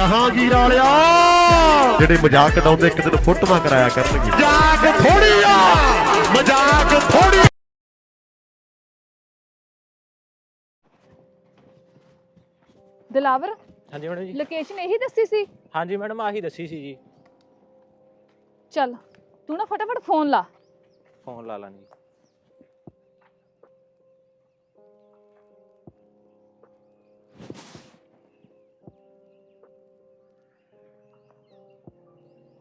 ਜਹਾਂਗੀਰ ਵਾਲਿਆ। ਜਿਹੜੇ ਮਜ਼ਾਕ ਉਡਾਉਂਦੇ ਇੱਕ ਦਿਨ ਫੋਟੋਆਂ ਕਰਾਇਆ ਕਰਨਗੇ। ਮਜ਼ਾਕ ਥੋੜੀ ਆ ਮਜ਼ਾਕ ਥੋੜੀ ਦਿਲਾਵਰ ਹਾਂਜੀ ਮੈਡਮ ਜੀ। ਲੋਕੇਸ਼ਨ ਇਹੀ ਦੱਸੀ ਸੀ? ਹਾਂਜੀ ਮੈਡਮ ਆਹੀ ਦੱਸੀ ਸੀ ਜੀ। ਚੱਲ ਤੂੰ ਨਾ ਫਟਾਫਟ ਫੋਨ ਲਾ। ਫੋਨ ਲਾ ਲਾਂਗੇ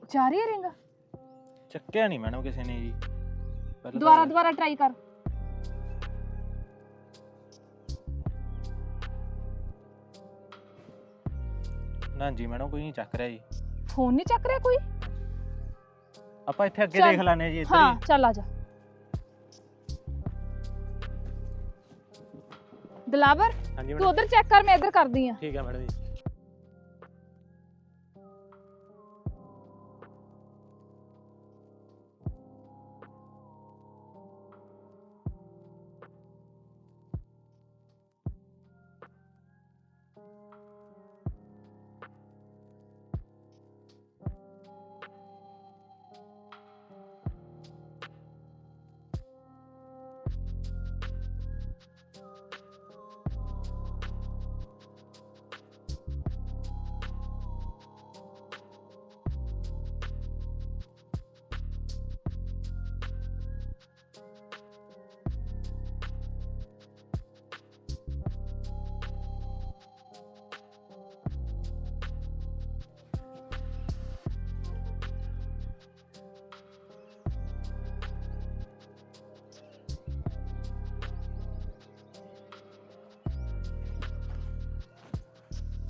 ਜਾ ਰਹੀ ਹੈ ਰਿੰਗ ਚੱਕਿਆ ਨਹੀਂ ਮੈਡਮ ਕਿਸੇ ਨੇ ਜੀ ਪਹਿਲਾਂ ਤਾਂ- ਦੁਬਾਰਾ ਦੁਬਾਰਾ ਟਰਾਈ ਕਰ ਨਾ ਜੀ ਮੈਡਮ ਕੋਈ ਨਹੀਂ ਚੱਕ ਰਿਹਾ ਜੀ ਫੋਨ ਨਹੀਂ ਚੱਕ ਰਿਹਾ ਕੋਈ ਆਪਾਂ ਇੱਥੇ ਅੱਗੇ ਚੱਲ। ਦੇਖ ਲੈਣੇ ਜੀ ਇੱਧਰ ਹਾਂ ਹੀ ਚੱਲ ਆ ਜਾ ਦਿਲਾਵਰ ਹਾਂਜੀ ਤੂੰ ਮੈਡਮ ਉਧਰ ਚੈੱਕ ਕਰ ਮੈਂ ਇੱਧਰ ਕਰਦੀ ਆ ਠੀਕ ਹੈ ਮੈਡਮ ਜੀ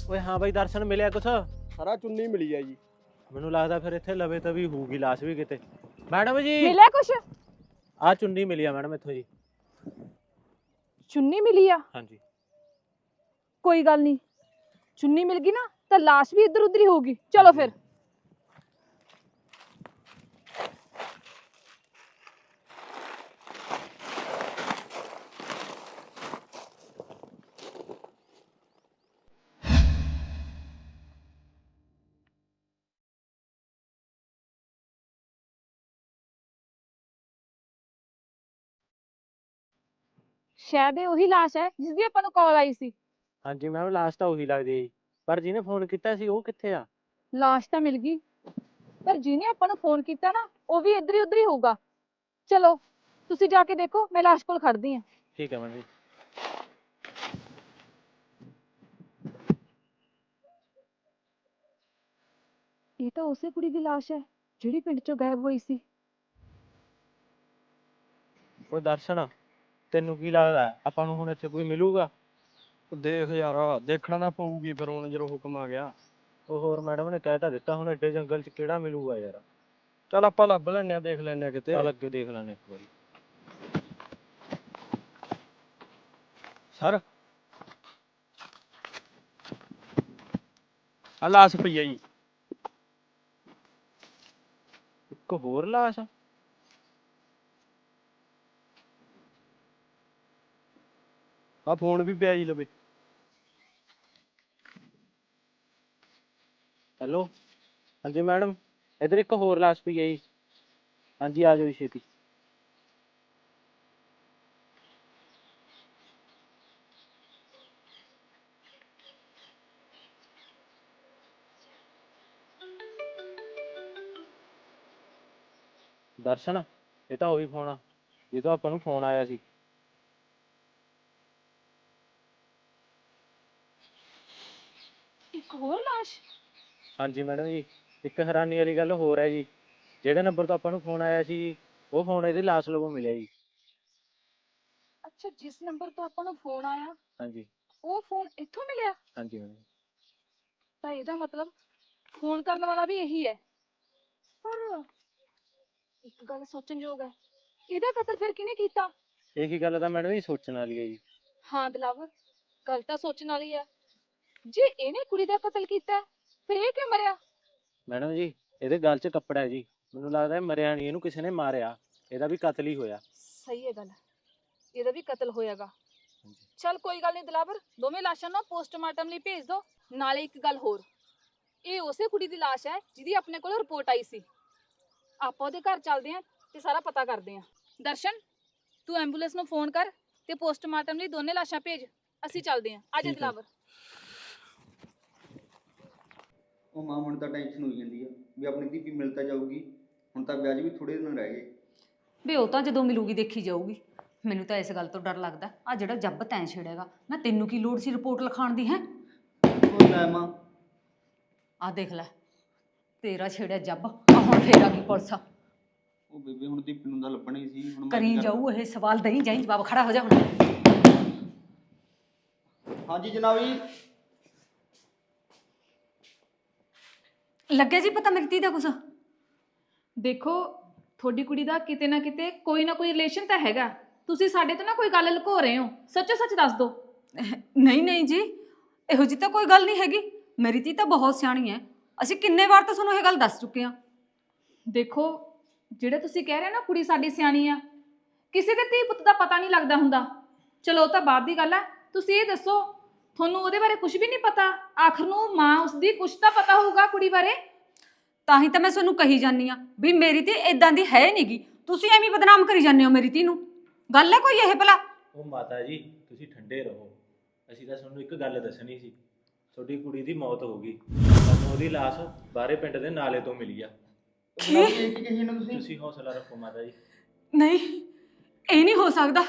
ਓਏ ਹਾਂ ਬਾਈ ਦਰਸ਼ਨ ਮਿਲਿਆ ਕੁਛ? ਸਾਰਾ ਚੁੰਨੀ ਮਿਲੀ ਆ ਜੀ। ਮੈਨੂੰ ਲੱਗਦਾ ਫਿਰ ਇੱਥੇ ਲਵੇ ਤਾਂ ਵੀ ਹੋਊਗੀ ਲਾਸ਼ ਵੀ ਕਿਤੇ। ਮੈਡਮ ਜੀ! ਮਿਲਿਆ ਕੁਛ? ਆ ਚੁੰਨੀ ਮਿਲੀ ਆ ਮੈਡਮ ਇੱਥੋਂ ਜੀ। ਚੁੰਨੀ ਮਿਲੀ ਆ? ਹਾਂਜੀ। ਕੋਈ ਗੱਲ ਨਹੀਂ ਚੁੰਨੀ ਮਿਲ ਗਈ ਨਾ ਤਾਂ ਲਾਸ਼ ਵੀ ਇੱਧਰ ਉੱਧਰ ਹੀ ਹੋਊਗੀ। ਚਲੋ ਫਿਰ। ਸ਼ਾਇਦ ਇਹ ਉਹੀ ਲਾਸ਼ ਹੈ ਜਿਸ ਦੀ ਆਪਾਂ ਨੂੰ ਕਾਲ ਆਈ ਸੀ। ਹਾਂਜੀ ਮੈਮ ਲਾਸ਼ ਤਾਂ ਉਹੀ ਲੱਗਦੀ ਹੈ ਜੀ। ਪਰ ਜਿਹਨੇ ਫੋਨ ਕੀਤਾ ਸੀ ਉਹ ਕਿੱਥੇ ਆ? ਲਾਸ਼ ਤਾਂ ਮਿਲ ਗਈ। ਪਰ ਜਿਹਨੇ ਆਪਾਂ ਨੂੰ ਫੋਨ ਕੀਤਾ ਨਾ ਉਹ ਵੀ ਇੱਧਰ ਹੀ ਉੱਧਰ ਹੀ ਹੋਊਗਾ। ਚਲੋ ਤੁਸੀਂ ਜਾ ਕੇ ਦੇਖੋ ਮੈਂ ਲਾਸ਼ ਕੋਲ ਖੜਦੀ ਹਾਂ। ਠੀਕ ਹੈ ਮੈਡਮ ਜੀ। ਇਹ ਤਾਂ ਉਸੇ ਕੁੜੀ ਦੀ ਲਾਸ਼ ਹੈ ਜਿਹੜੀ ਪਿੰਡ ਚੋਂ ਗਾਇਬ ਹੋਈ ਸੀ। ਓਏ ਦਰਸ਼ਨ? ਤੈਨੂੰ ਕੀ ਲੱਗਦਾ? ਆਪਾਂ ਨੂੰ ਹੁਣ ਇੱਥੇ ਕੋਈ ਮਿਲੂਗਾ? ਦੇਖ ਯਾਰ ਦੇਖਣਾ ਤਾਂ ਪਊਗੀ ਫਿਰ ਹੁਣ ਜਦੋਂ ਹੁਕਮ ਆ ਗਿਆ। ਉਹ ਹੋਰ ਮੈਡਮ ਨੇ ਕਹਿ ਤਾਂ ਦਿੱਤਾ ਹੁਣ ਐਡੇ ਜੰਗਲ 'ਚ ਕਿਹੜਾ ਮਿਲੂਗਾ ਯਾਰ? ਚੱਲ ਆਪਾਂ ਲੱਭ ਲੈਣੇ ਆ ਦੇਖ ਲੈਣੇ ਆ ਕਿਤੇ। ਚੱਲ ਅੱਗੇ ਦੇਖ ਲੈਣੇ ਇੱਕ ਵਾਰੀ। ਸਰ। ਆ ਲਾਸ਼ ਪਈ ਆ ਜੀ। ਇੱਕ ਹੋਰ ਲਾਸ਼? ਆ? ਆ ਫੋਨ ਵੀ ਪਿਆ ਜੀ ਲਵੇ। ਹੈਲੋ? ਹਾਂਜੀ ਮੈਡਮ, ਇੱਧਰ ਇੱਕ ਹੋਰ ਲਾਸ਼ ਪਈ ਹੈ ਜੀ ਹਾਂਜੀ, ਆ ਜਾਓ ਜੀ ਛੇਤੀ। ਦਰਸ਼ਨ, ਇਹ ਤਾਂ ਉਹੀ ਫੋਨ ਆ। ਜਿਹਦਾ ਆਪਾਂ ਨੂੰ ਫੋਨ ਆਇਆ ਸੀ। ਇੱਕ ਹੋਰ ਲਾਸ਼? ਹਾਂਜੀ ਮੈਡਮ ਜੀ ਇੱਕ ਹੈਰਾਨੀ ਵਾਲੀ ਗੱਲ ਹੋਰ ਹੈ ਜੀ। ਜਿਹੜੇ ਨੰਬਰ ਤੋਂ ਆਪਾਂ ਨੂੰ ਫੋਨ ਆਇਆ ਸੀ ਉਹ ਫੋਨ ਇਹਦੇ ਲਾਸ਼ ਲੋਗੋਂ ਮਿਲਿਆ ਜੀ। ਅੱਛਾ ਜਿਸ ਨੰਬਰ ਤੋਂ ਆਪਾਂ ਨੂੰ ਫੋਨ ਆਇਆ ਹਾਂਜੀ। ਉਹ ਫੋਨ ਇੱਥੋਂ ਮਿਲਿਆ? ਹਾਂਜੀ ਮੈਡਮ ਤਾਂ ਇਹਦਾ ਮਤਲਬ ਫੋਨ ਕਰਨ ਵਾਲਾ ਵੀ ਇਹੀ ਹੈ। ਪਰ ਇੱਕ ਗੱਲ ਸੋਚਣਯੋਗ ਹੈ ਇਹਦਾ ਕਤਲ ਫਿਰ ਕਿਹਨੇ ਕੀਤਾ? ਇਹੀ ਗੱਲ ਤਾਂ ਮੈਡਮ ਜੀ ਸੋਚਣ ਵਾਲੀ ਹੈ ਜੀ। ਹਾਂ ਦਿਲਾਵਰ ਗੱਲ ਤਾਂ ਸੋਚਣ ਵਾਲੀ ਹੈ। ਜੇ ਇਹਨੇ ਕੁੜੀ ਦਾ ਕਤਲ ਕੀਤਾ ਫਿਰ ਇਹ ਕਿਉਂ ਮਰਿਆ? ਮੈਡਮ ਜੀ ਇਹਦੇ ਗਲ 'ਚ ਕੱਪੜਾ ਹੈ ਜੀ। ਮੈਨੂੰ ਲੱਗਦਾ ਹੈ ਮਰਿਆ ਨਹੀਂ ਇਹਨੂੰ ਕਿਸੇ ਨੇ ਮਾਰਿਆ। ਇਹਦਾ ਵੀ ਕਤਲ ਹੀ ਹੋਇਆ। ਸਹੀ ਹੈ ਗੱਲ। ਇਹਦਾ ਵੀ ਕਤਲ ਹੋਇਆਗਾ। ਹਾਂਜੀ। ਚਲ ਕੋਈ ਗੱਲ ਨਹੀਂ ਦਿਲਾਵਰ ਦੋਵੇਂ ਲਾਸ਼ਾਂ ਨੂੰ ਪੋਸਟਮਾਰਟਮ ਲਈ ਭੇਜ ਦਿਓ ਨਾਲੇ ਇੱਕ ਗੱਲ ਹੋਰ। ਇਹ ਉਸੇ ਕੁੜੀ ਦੀ ਲਾਸ਼ ਹੈ ਜਿਹਦੀ ਆਪਣੇ ਕੋਲ ਰਿਪੋਰਟ ਆਈ ਸੀ। ਆਪਾਂ ਉਹਦੇ ਘਰ ਚੱਲਦੇ ਆਂ ਤੇ ਸਾਰਾ ਪਤਾ ਕਰਦੇ ਆਂ ਦਰਸ਼ਨ ਤੂੰ ਐਂਬੂਲੈਂਸ ਨੂੰ ਫੋਨ ਕਰ ਤੇ ਪੋਸਟਮਾਰਟਮ ਲਈ ਦੋਨੇ ਲਾਸ਼ਾਂ ਭੇਜ। ਅਸੀਂ ਚੱਲਦੇ ਆਂ ਅੱਜ ਠੀਕ ਹੈ। ਦਿਲਾਵਰ ਉਹ ਮਾਂ ਹੁਣ ਤਾਂ ਟੈਨਸ਼ਨ ਹੋਈ ਜਾਂਦੀ ਆ ਵੀ ਆਪਣੀ ਧੀ ਵੀ ਮਿਲ ਤਾਂ ਜਾਊਗੀ ਹੁਣ ਤਾਂ ਵਿਆਜ ਵੀ ਥੋੜੇ ਦਿਨ ਰਹਿ ਗਏ। ਵੇ ਉਹ ਤਾਂ ਜਦੋਂ ਮਿਲੂਗੀ ਦੇਖੀ ਜਾਊਗੀ। ਮੈਨੂੰ ਤਾਂ ਇਸ ਗੱਲ ਤੋਂ ਡਰ ਲੱਗਦਾ ਆ ਜਿਹੜਾ ਜੱਬ ਤੈਂ ਛੇੜੇਗਾ ਨਾ ਤੈਨੂੰ ਕੀ ਲੋੜ ਸੀ ਰਿਪੋਰਟ ਲਿਖਾਉਣ ਦੀ ਹੈ? ਉਹ ਲੈ ਮਾਂ। ਆ ਦੇਖ ਲੈ ਤੇਰਾ ਛੇੜਿਆ ਜੱਬ ਆ ਹੁਣ ਫੇਰ ਆ ਗਈ ਪੁਲਿਸ। ਉਹ ਬੇਬੇ ਹੁਣ ਦੀਪੀ ਨੂੰ ਤਾਂ ਲੱਭਣੀ ਸੀ ਹੁਣ ਮੈਂ ਕਰੀ ਕੀ ਕਰਾਂ? ਜਾਊ ਇਹ ਸਵਾਲ ਦਈ ਜਾਈ ਜਵਾਬ ਖੜਾ ਹੋ ਜਾ ਹੁਣ। ਹਾਂਜੀ ਜਨਾਬ ਜੀ। ਲੱਗਿਆ ਜੀ ਪਤਾ ਮੇਰੀ ਧੀ ਦਾ ਕੁਛ? ਦੇਖੋ ਤੁਹਾਡੀ ਕੁੜੀ ਦਾ ਕਿਤੇ ਨਾ ਕਿਤੇ ਕੋਈ ਨਾ ਕੋਈ ਰਿਲੇਸ਼ਨ ਤਾਂ ਹੈਗਾ। ਤੁਸੀਂ ਸਾਡੇ ਤੋਂ ਨਾ ਕੋਈ ਗੱਲ ਲੁਕੋ ਰਹੇ ਹੋ। ਸੱਚੋ ਸੱਚ ਦੱਸ ਦਿਓ। ਨਹੀਂ ਨਹੀਂ ਜੀ ਇਹੋ ਜੀ ਤਾਂ ਕੋਈ ਗੱਲ ਨਹੀਂ ਹੈਗੀ। ਮੇਰੀ ਧੀ ਤਾਂ ਬਹੁਤ ਸਿਆਣੀ ਹੈ। ਅਸੀਂ ਕਿੰਨੇ ਵਾਰ ਤਾਂ ਤੁਹਾਨੂੰ ਇਹ ਗੱਲ ਦੱਸ ਚੁੱਕੇ ਹਾਂ। ਦੇਖੋ ਜਿਹੜੇ ਤੁਸੀਂ ਕਹਿ ਰਹੇ ਹੋ ਨਾ ਕੁੜੀ ਸਾਡੀ ਸਿਆਣੀ ਆ ਕਿਸੇ ਦੇ ਧੀ ਪੁੱਤ ਦਾ ਪਤਾ ਨਹੀਂ ਲੱਗਦਾ ਹੁੰਦਾ। ਚਲੋ ਉਹ ਤਾਂ ਬਾਅਦ ਦੀ ਗੱਲ ਹੈ ਤੁਸੀਂ ਇਹ ਦੱਸੋ ਤੁਹਾਨੂੰ ਉਹਦੇ ਬਾਰੇ ਕੁਝ ਵੀ ਨਹੀਂ ਪਤਾ? ਆਖਰ ਨੂੰ ਮਾਂ ਉਸਦੀ ਕੁਝ ਤਾਂ ਪਤਾ ਹੋਊਗਾ ਕੁੜੀ ਬਾਰੇ? ਤਾਂ ਹੀ ਤਾਂ ਮੈਂ ਤੁਹਾਨੂੰ ਕਹੀ ਜਾਂਦੀ ਆ ਵੀ ਮੇਰੀ ਧੀ ਇਦਾਂ ਦੀ ਹੈ ਨਹੀਂਗੀ ਤੁਸੀਂ ਐਵੇਂ ਬਦਨਾਮ ਕਰੀ ਜਾਂਦੇ ਹੋ ਮੇਰੀ ਧੀ ਨੂੰ। ਗੱਲ ਹੈ ਕੋਈ ਇਹ ਭਲਾ? ਉਹ ਮਾਤਾ ਜੀ ਤੁਸੀਂ ਠੰਡੇ ਰਹੋ। ਅਸੀਂ ਤਾਂ ਤੁਹਾਨੂੰ ਇੱਕ ਗੱਲ ਦੱਸਣੀ ਸੀ। ਤੁਹਾਡੀ ਕੁੜੀ ਦੀ ਮੌਤ ਹੋ ਗਈ। ਸਾਨੂੰ ਉਹਦੀ ਲਾਸ਼ ਬਾਹਰੇ ਪਿੰਡ ਦੇ ਨਾਲੇ ਤੋਂ ਮਿਲੀ ਆ। ਕੀ? ਕਹੀ ਨਾ ਤੁਸੀਂ। ਤੁਸੀਂ ਹੌਸਲਾ ਰੱਖੋ ਮਾਤਾ ਜੀ। ਨਹੀਂ ਇਹ ਨਹੀਂ ਹੋ ਸਕਦਾ।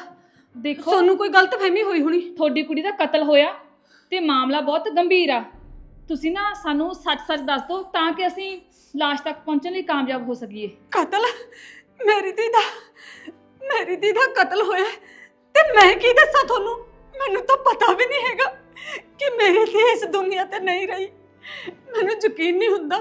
ਦੇਖੋ। ਤੁਹਾਨੂੰ ਕੋਈ ਗਲਤ ਫਹਿਮੀ ਹੋਈ ਹੋਣੀ। ਤੁਹਾਡੀ ਕੁੜੀ ਦਾ ਕਤਲ ਹੋਇਆ। ਤੇ ਮਾਮਲਾ ਬਹੁਤ ਗੰਭੀਰ ਆ। ਤੁਸੀਂ ਨਾ ਸਾਨੂੰ ਸੱਚ-ਸੱਚ ਦੱਸ ਦਿਓ ਤਾਂ ਕਿ ਅਸੀਂ ਲਾਸ਼ ਤੱਕ ਪਹੁੰਚਣ ਲਈ ਕਾਮਯਾਬ ਹੋ ਸਕੀਏ। ਕਤਲ? ਮੇਰੀ ਧੀ ਦਾ ਮੇਰੀ ਧੀ ਦਾ ਕਤਲ ਹੋਇਆ ਹੈ। ਤੇ ਮੈਂ ਕੀ ਦੱਸਾਂ ਤੁਹਾਨੂੰ? ਮੈਨੂੰ ਤਾਂ ਪਤਾ ਵੀ ਨਹੀਂ ਹੈਗਾ ਕਿ ਮੇਰੀ ਧੀ ਇਸ ਦੁਨੀਆ ਤੇ ਨਹੀਂ ਰਹੀ। ਮੈਨੂੰ ਯਕੀਨ ਨਹੀਂ ਹੁੰਦਾ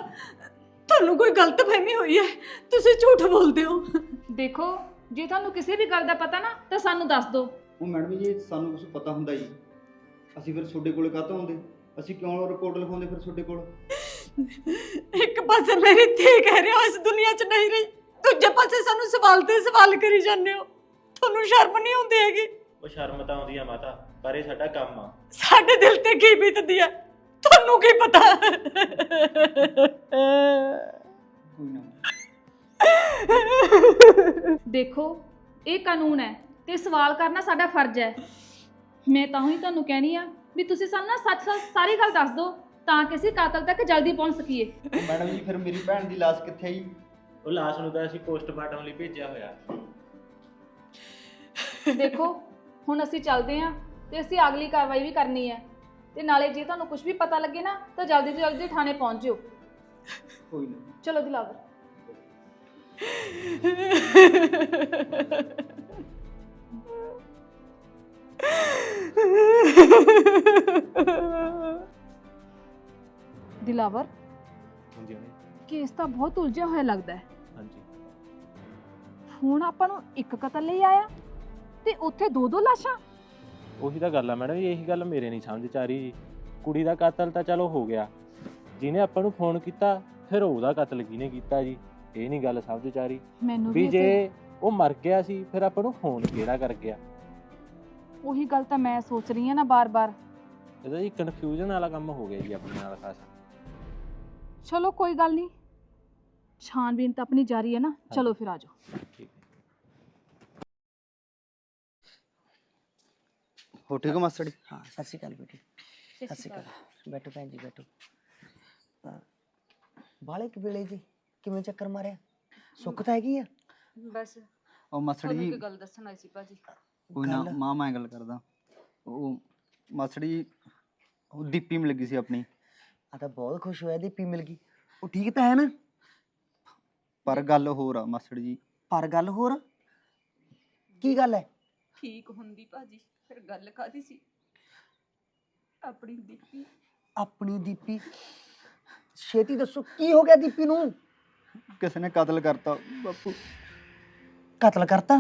ਤੁਹਾਨੂੰ ਕੋਈ ਗਲਤ ਫਹਿਮੀ ਹੋਈ ਹੈ। ਤੁਸੀਂ ਝੂਠ ਬੋਲਦੇ ਹੋ। ਦੇਖੋ ਜੇ ਤੁਹਾਨੂੰ ਕਿਸੇ ਵੀ ਗੱਲ ਦਾ ਪਤਾ ਨਾ ਤਾਂ ਸਾਨੂੰ ਦੱਸ ਦਿਓ। ਉਹ ਮੈਡਮ ਜੀ ਸਾਨੂੰ ਕੁਝ ਪਤਾ ਹੁੰਦਾ ਜੀ ਅਸੀਂ ਫਿਰ ਤੁਹਾਡੇ ਕੋਲੇ ਕਾਹਤੋਂ ਆਉਂਦੇ? ਅਸੀਂ ਕਿਉਂ ਰਿਪੋਰਟ ਲਿਖਾਉਂਦੇ ਫਿਰ ਤੁਹਾਡੇ ਕੋਲ? ਇੱਕ ਪਾਸੇ ਮੇਰੀ ਧੀ ਕਹਿ ਰਹੇ ਹੋ ਇਸ ਦੁਨੀਆ 'ਚ ਨਹੀਂ ਰਹੀ। ਦੂਜੇ ਪਾਸੇ ਸਾਨੂੰ ਸਵਾਲ ਤੇ ਸਵਾਲ ਕਰੀ ਜਾਂਦੇ ਹੋ। ਤੁਹਾਨੂੰ ਸ਼ਰਮ ਨਹੀਂ ਆਉਂਦੀ ਹੈਗੀ? ਉਹ ਸ਼ਰਮ ਤਾਂ ਆਉਂਦੀ ਆ ਮਾਤਾ ਪਰ ਇਹ ਸਾਡਾ ਕੰਮ ਆ। ਸਾਡੇ ਦਿਲ ਤੇ ਕੀ ਬੀਤਦੀ ਹੈ ਤੁਹਾਨੂੰ ਕੀ ਪਤਾ? ਕੋਈ ਨਾ। ਦੇਖੋ ਇਹ ਕਾਨੂੰਨ ਹੈ ਤੇ ਸਵਾਲ ਕਰਨਾ ਸਾਡਾ ਫਰਜ਼ ਹੈ। ਮੈਂ ਤਾਂ ਹੀ ਤੁਹਾਨੂੰ ਕਹਿਣੀ ਆ ਵੀ ਤੁਸੀਂ ਸਾਨੂੰ ਨਾ ਸੱਚ-ਸੱਚ ਸਾਰੀ ਗੱਲ ਦੱਸ ਦਿਓ ਤਾਂ ਕਿ ਅਸੀਂ ਕਾਤਲ ਤੱਕ ਜਲਦੀ ਪਹੁੰਚ ਸਕੀਏ। ਮੈਡਮ ਜੀ ਫਿਰ ਮੇਰੀ ਭੈਣ ਦੀ ਲਾਸ਼ ਕਿੱਥੇ ਹੈ ਜੀ ਉਹ ਲਾਸ਼ ਨੂੰ ਤਾਂ ਅਸੀਂ ਪੋਸਟਮਾਰਟਮ ਲਈ ਭੇਜਿਆ ਹੋਇਆ। ਦੇਖੋ ਹੁਣ ਅਸੀਂ ਚੱਲਦੇ ਆਂ ਤੇ ਅਸੀਂ ਅਗਲੀ ਕਾਰਵਾਈ ਵੀ ਕਰਨੀ ਹੈ। ਤੇ ਨਾਲੇ ਜੇ ਤੁਹਾਨੂੰ ਕੁਝ ਵੀ ਪਤਾ ਲੱਗੇ ਨਾ ਤਾਂ ਜਲਦੀ ਤੋਂ ਜਲਦੀ ਥਾਣੇ ਪਹੁੰਚ ਜਿਓ। ਕੋਈ ਨਾ। ਚਲੋ ਦਿਲਾਵਰ ਦਿਲਾਵਰ ਹੋਣੀ ਕੇਸ ਤਾਂ ਬਹੁਤ ਉਲਝਿਆ ਹੋਇਆ ਲੱਗਦਾ ਹੈ। ਹਾਂਜੀ। ਹੁਣ ਆਪਾਂ ਨੂੰ ਇੱਕ ਕਤਲ ਲਈ ਆਇਆ ਤੇ ਉੱਥੇ ਦੋ ਦੋ ਲਾਸ਼ਾਂ। ਉਹੀ ਤਾਂ ਗੱਲ ਆ ਮੈਡਮ ਇਹੀ ਗੱਲ ਮੇਰੇ ਨਹੀਂ ਸਮਝ ਚ ਆ ਰਹੀ ਜੀ। ਕੁੜੀ ਦਾ ਕਤਲ ਤਾਂ ਚਲੋ ਹੋ ਗਿਆ। ਜਿਹਨੇ ਆਪਾਂ ਨੂੰ ਫੋਨ ਕੀਤਾ ਫਿਰ ਉਹਦਾ ਕਤਲ ਕਿਹਨੇ ਕੀਤਾ ਜੀ? ਇਹ ਨਹੀਂ ਗੱਲ ਸਮਝ ਚ ਆ ਰਹੀ। ਮੈਨੂੰ ਵੀ ਜੇ ਉਹ ਮਰ ਗਿਆ ਸੀ ਫਿਰ ਆਪਾਂ ਨੂੰ ਫੋਨ ਕਿਹੜਾ ਕਰ ਗਿਆ? ਉਹੀ ਗੱਲ ਤਾਂ ਮੈਂ ਸੋਚ ਰਹੀ ਹਾਂ ਨਾ ਬਾਰ-ਬਾਰ। ਇਹਦਾ ਜੀ ਕਨਫਿਊਜ਼ਨ ਵਾਲਾ ਕੰਮ ਹੋ ਗਿਆ ਜੀ ਆਪਣੇ ਨਾਲ ਖਾਸ। ਚਲੋ ਕੋਈ ਗੱਲ ਨਹੀਂ। ਛਾਨਬੀਨ ਤਾਂ ਆਪਣੀ ਜਾਰੀ ਹੈ ਨਾ। ਚਲੋ ਫਿਰ ਆਜੋ ਠੀਕ ਹੋ। ਠੀਕ ਹੋ ਮਾਸਟਰ ਜੀ? ਹਾਂ ਸਤਿ ਸ਼੍ਰੀ ਅਕਾਲ ਬੇਟੀ। ਸਤਿ ਸ਼੍ਰੀ ਅਕਾਲ। ਬੈਠੋ ਭੈਣ ਜੀ ਬੈਠੋ। ਬਾਲੇ ਕਿ ਵੇਲੇ ਜੀ ਕਿਵੇਂ ਚੱਕਰ ਮਾਰਿਆ? ਸੁੱਖ ਤਾਂ ਹੈਗੀ ਆ? ਬਸ। ਉਹ ਮਾਸਟਰ ਜੀ ਗੱਲ ਦੱਸਣ ਆਈ ਸੀ ਭਾਜੀ। ਕੋਈ ਨਾ ਗੱਲ? ਮਾਂ ਮੈਂ ਗੱਲ ਕਰਦਾ। ਉਹ ਜੀ ਉਹ ਦੀਪੀ ਮਿਲ ਗਈ ਸੀ ਆਪਣੀ। ਆ ਤਾਂ ਬਹੁਤ ਖੁਸ਼ ਹੋਇਆ ਦੀਪੀ ਮਿਲ ਗਈ। ਉਹ ਠੀਕ ਤਾਂ ਹੈ ਨਾ? ਪਰ ਗੱਲ ਹੋਰ ਆ ਮਾਸਟਰ ਜੀ। ਪਰ ਗੱਲ ਹੋਰ? ਕੀ ਗੱਲ ਹੈ? ਠੀਕ ਹੁੰਦੀ ਭਾਜੀ ਫਿਰ ਗੱਲ ਕਾਦੀ ਸੀ? ਆਪਣੀ ਦਿੱਤੀ ਆਪਣੀ ਦੀਪੀ। ਛੇਤੀ ਦੱਸੋ ਕੀ ਹੋ ਗਿਆ ਦੀਪੀ ਨੂੰ? ਕਿਸੇ ਨੇ ਕਤਲ ਕਰਤਾ ਬਾਪੂ? ਕਤਲ ਕਰਤਾ?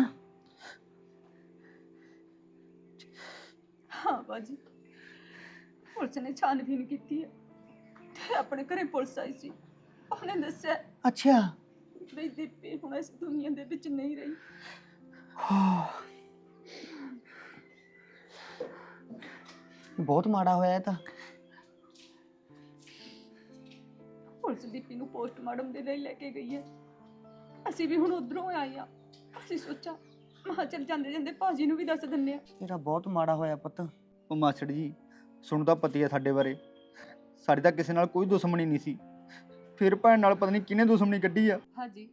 ਹਾਂ ਭਾਜੀ ਪੁਲਿਸ ਨੇ ਛਾਨਬੀਨ ਕੀਤੀ ਹੈ। ਤੇ ਆਪਣੇ ਘਰੇ ਪੁਲਿਸ ਆਈ ਸੀ। ਉਹਨੇ ਦੱਸਿਆ ਅੱਛਾ। ਵੀ ਦੀਪੀ ਹੁਣ ਇਸ ਦੁਨੀਆ ਦੇ ਵਿੱਚ ਨਹੀਂ ਰਹੀ। ਬਹੁਤ ਮਾੜਾ ਹੋਇਆ ਇਹ ਤਾਂ। ਪੁਲਿਸ ਦੀਪੀ ਨੂੰ ਪੋਸਟਮਾਰਟਮ ਦੇ ਲਈ ਲੈ ਕੇ ਗਈ ਹੈ। ਅਸੀਂ ਵੀ ਹੁਣ ਉਧਰੋਂ ਆਏ ਆ ਅਸੀਂ ਸੋਚਾ ਮਹਾ ਚੱਲ ਜਾਂਦੇ ਜਾਂਦੇ ਭਾਜੀ ਨੂੰ ਵੀ ਦੱਸ ਦਿੰਨੇ ਆ। ਤੇਰਾ ਬਹੁਤ ਮਾੜਾ ਹੋਇਆ ਪੁੱਤ। ਉਹ ਮਾਸੜ ਜੀ ਸੁਣ ਤਾਂ ਪਤੀ ਆ ਸਾਡੇ ਬਾਰੇ। ਸਾਡੀ ਤਾਂ ਕਿਸੇ ਨਾਲ ਕੋਈ ਦੁਸ਼ਮਣੀ ਨਹੀਂ ਸੀ। ਫਿਰ ਭੈਣ ਨਾਲ ਪਤਾ ਨਹੀਂ ਕਿਹਨੇ ਦੁਸ਼ਮਣੀ ਕੱਢੀ ਆ। ਹਾਜੀ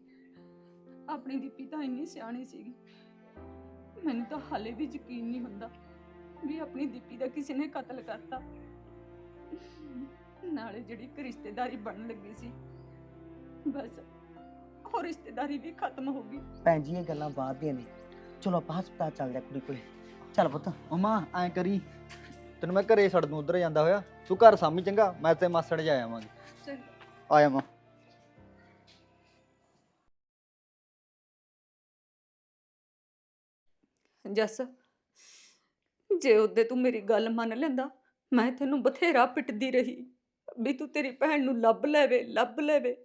ਆਪਣੀ ਦੀਪੀ ਤਾਂ ਇੰਨੀ ਸਿਆਣੀ ਸੀਗੀ। ਮੈਨੂੰ ਤਾਂ ਹਾਲੇ ਵੀ ਯਕੀਨ ਨਹੀਂ ਹੁੰਦਾ ਵੀ ਆਪਣੀ ਦੀਪੀ ਦਾ ਕਿਸੇ ਨੇ ਕਤਲ ਕਰਤਾ। ਨਾਲੇ ਜਿਹੜੀ ਇੱਕ ਰਿਸ਼ਤੇਦਾਰੀ ਬਣਨ ਲੱਗੀ ਸੀ ਬਸ ਉਹ ਰਿਸ਼ਤੇਦਾਰੀ ਵੀ ਖਤਮ ਹੋ ਗਈ। ਭੈਣ ਜੀ ਇਹ ਗੱਲਾਂ ਬਾਅਦ ਦੀਆਂ ਨੇ। ਚਲੋ ਆਪਾਂ ਹਸਪਤਾਲ ਚੱਲਦੇ ਆ ਕੁੜੀ ਕੋਲੇ। ਚੱਲ ਪੁੱਤ, ਮਮਾ, ਐਂ ਕਰੀ। ਤੈਨੂੰ ਮੈਂ ਘਰੇ ਛੱਡ ਦੂੰ, ਉਧਰ ਜਾਂਦਾ ਹੋਇਆ। ਤੂੰ ਘਰ ਸਾਮੀ ਚੰਗਾ, ਮੈਂ ਤੇ ਮਾਸੜ ਜਾ ਆਵਾਂਗੇ। ਆਇਆ ਮਾਂ। ਜੱਸ, ਜੇ ਉਹਦੇ ਤੂੰ ਮੇਰੀ ਗੱਲ ਮੰਨ ਲੈਂਦਾ, ਮੈਂ ਤੈਨੂੰ ਬਥੇਰਾ ਪਿੱਟਦੀ ਰਹੀ। ਵੀ ਤੂੰ ਤੇਰੀ ਭੈਣ ਨੂੰ ਲੱਭ ਲੈਵੇ ਲੱਭ ਲੈਵੇ।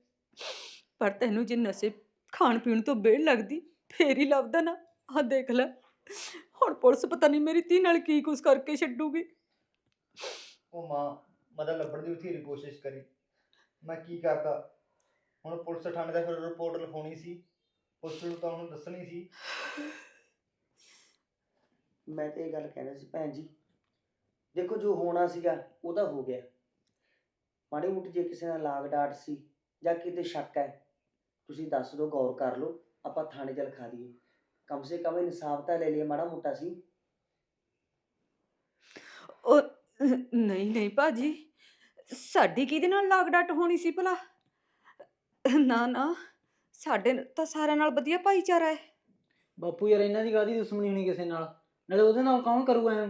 ਪਰ ਤੈਨੂੰ ਜੇ ਨਸ਼ੇ ਖਾਣ ਪੀਣ ਤੋਂ ਬੇੜ ਲੱਗਦੀ, ਫੇਰ ਹੀ ਲੱਭਦਾ ਨਾ। ਆਹ ਦੇਖ ਲੈ। ਹੁਣ ਪੁਲਿਸ ਪਤਾ ਨਹੀਂ ਮੇਰੀ ਧੀ ਨਾਲ ਕੀ ਕੁਛ ਕਰਕੇ ਛੱਡੂਗੀ। ਉਹ ਮਾਂ ਮਦਦ ਲੱਭਣ ਦੀ ਬਥੇਰੀ ਕੋਸ਼ਿਸ਼ ਕਰੀ। ਮੈਂ ਕੀ ਕਰਦਾ ਹੁਣ ਪੁਲਿਸ ਥਾਣੇ ਦਾ ਫਿਰ ਰਿਪੋਰਟ ਲਿਖਾਉਣੀ ਸੀ। ਪੁਲਿਸ ਨੂੰ ਤਾਂ ਹੁਣ ਦੱਸਣੀ ਸੀ। ਮੈਂ ਤੇ ਇਹ ਗੱਲ ਕਹਿਣਾ ਸੀ ਭੈਣ ਜੀ। ਦੇਖੋ ਜੋ ਹੋਣਾ ਸੀਗਾ ਉਹ ਤਾਂ ਹੋ ਗਿਆ। ਮਾੜੀ ਮੋਟੀ ਜੇ ਕਿਸੇ ਨਾਲ ਲਾਗ ਡਾਟ ਸੀ ਜਾਂ ਕਿਤੇ ਸ਼ੱਕ ਹੈ ਤੁਸੀਂ ਦੱਸ ਦਿਓ ਗੌਰ ਕਰ ਲਓ। ਆਪਾਂ ਥਾਣੇ 'ਚ ਲਿਖਾ ਦਈਏ। ਕਮ ਸੇ ਕਮ ਇਨਸਾਫ ਤਾਂ ਲੈ ਲਈਏ ਮਾੜਾ ਮੋਟਾ ਸੀ। ਉਹ ਨਹੀਂ ਨਹੀਂ ਭਾਜੀ ਸਾਡੀ ਕਿਹਦੇ ਨਾਲ ਲਾਗ ਡਾਟ ਹੋਣੀ ਸੀ ਭਲਾ? ਨਾ ਨਾ ਸਾਡੇ ਤਾਂ ਸਾਰਿਆਂ ਨਾਲ ਵਧੀਆ ਭਾਈਚਾਰਾ ਹੈ। ਬਾਪੂ ਯਾਰ ਇਹਨਾਂ ਦੀ ਕਾਹਦੀ ਦੁਸ਼ਮਣੀ ਹੋਣੀ ਕਿਸੇ ਨਾਲ? ਨਾਲੇ ਉਹਦੇ ਨਾਲ ਕੌਣ ਕਰੂਗਾ ਐਂ?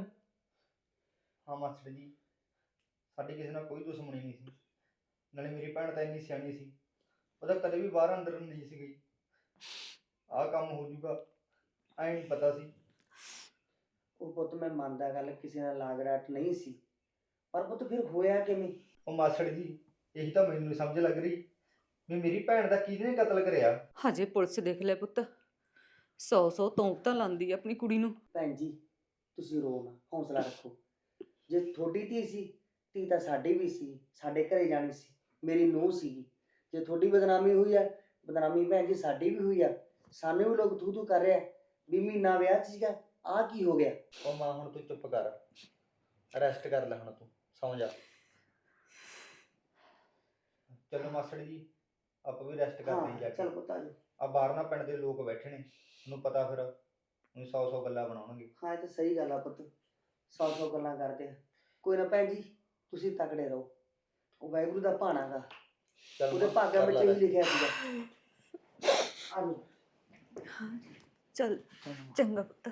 ਹਾਂ ਮਾਸਟਰ ਜੀ ਸਾਡੀ ਕਿਸੇ ਨਾਲ ਕੋਈ ਦੁਸ਼ਮਣੀ ਨਹੀਂ ਸੀ। ਨਾਲੇ ਮੇਰੀ ਭੈਣ ਤਾਂ ਇੰਨੀ ਸਿਆਣੀ ਸੀ। ਉਹਦਾ ਕਦੇ ਵੀ ਬਾਹਰ ਅੰਦਰ ਨਹੀਂ ਸੀ ਗਈ। ਆਹ ਕੰਮ ਹੋ ਜੂਗਾ ਐਂ ਨਹੀਂ ਪਤਾ ਸੀ। ਉਹ ਪੁੱਤ ਮੈਂ ਮੰਨਦਾ ਗੱਲ ਕਿਸੇ ਨਾਲ ਲਾਗ ਡਾਟ ਨਹੀਂ ਸੀ। ਪਰ ਪੁੱਤ ਫਿਰ ਹੋਇਆ ਕਿਵੇਂ? ਉਹ ਮਾਸਟਰ ਜੀ ਇਹੀ ਤਾਂ ਮੈਨੂੰ ਨੀ ਸਮਝ ਲੱਗ ਰਹੀ ਵੀ ਮੇਰੀ ਭੈਣ ਦਾ ਕਿਹਨੇ ਕਤਲ ਕਰਿਆ। ਹਜੇ ਪੁਲਿਸ ਦੇਖ ਲੈ ਪੁੱਤ। ਸੌ ਸੌ ਤੋਂਤਾਂ ਲਾਂਦੀ ਆ ਆਪਣੀ ਕੁੜੀ ਨੂੰ। ਭੈਣ ਜੀ ਤੁਸੀਂ ਰੋ ਨਾ ਹੌਸਲਾ ਰੱਖੋ। ਜੇ ਤੁਹਾਡੀ ਧੀ ਸੀ ਧੀ ਤਾਂ ਸਾਡੀ ਵੀ ਸੀ ਸਾਡੇ ਘਰੇ ਜਾਣੀ ਸੀ ਮੇਰੀ ਨੂੰਹ ਸੀਗੀ। ਜੇ ਤੁਹਾਡੀ ਬਦਨਾਮੀ ਹੋਈ ਆ ਬਦਨਾਮੀ ਭੈਣ ਜੀ ਸਾਡੀ ਵੀ ਹੋਈ ਆ। ਸਾਨੂੰ ਵੀ ਲੋਕ ਥੂ ਥੂ ਕਰ ਰਿਹਾ। ਵੀ ਮਹੀਨਾ ਵਿਆਹ 'ਚ ਸੀਗਾ ਆ ਕੀ ਹੋ ਗਿਆ? ਉਹ ਮਾਂ ਹੁਣ ਤੂੰ ਚੁੱਪ ਕਰ। ਰੈਸਟ ਕਰ ਲੈ ਹੁਣ ਤੂੰ ਸੌਂ ਜਾ। ਚਲੋ ਮਾਸਟਰ ਜੀ ਆਪਾਂ ਵੀ ਰੈਸਟ ਕਰਦੇ ਹਾਂ ਜਾ ਹਾਂ ਚੱਲ ਕੇ ਪੁੱਤ ਆ ਜਾ ਆ ਬਾਹਰ ਨਾ ਪਿੰਡ ਦੇ ਲੋਕ ਬੈਠੇ ਨੇ ਉਹਨੂੰ ਪਤਾ ਫਿਰ ਉਹਨੂੰ 100 100 ਗੱਲਾਂ ਬਣਾਉਣਗੇ। ਹਾਂ ਇਹ ਤਾਂ ਸਹੀ ਗੱਲ ਆ ਪੁੱਤ ਸੌ ਸੌ ਗੱਲਾਂ ਕਰਦੇ ਆ। ਕੋਈ ਨਾ ਭੈਣ ਜੀ ਤੁਸੀਂ ਤਕੜੇ ਰਹੋ। ਉਹ ਵਾਹਿਗੁਰੂ ਦਾ ਭਾਣਾ ਗਾ। ਚੱਲ ਉਹਦੇ ਭਾਗਾਂ ਵਿੱਚ ਇਹੀ ਲਿਖਿਆ ਸੀਗਾ। ਆ ਜਾਓ। ਚੱਲ ਚੰਗਾ ਪੁੱਤ।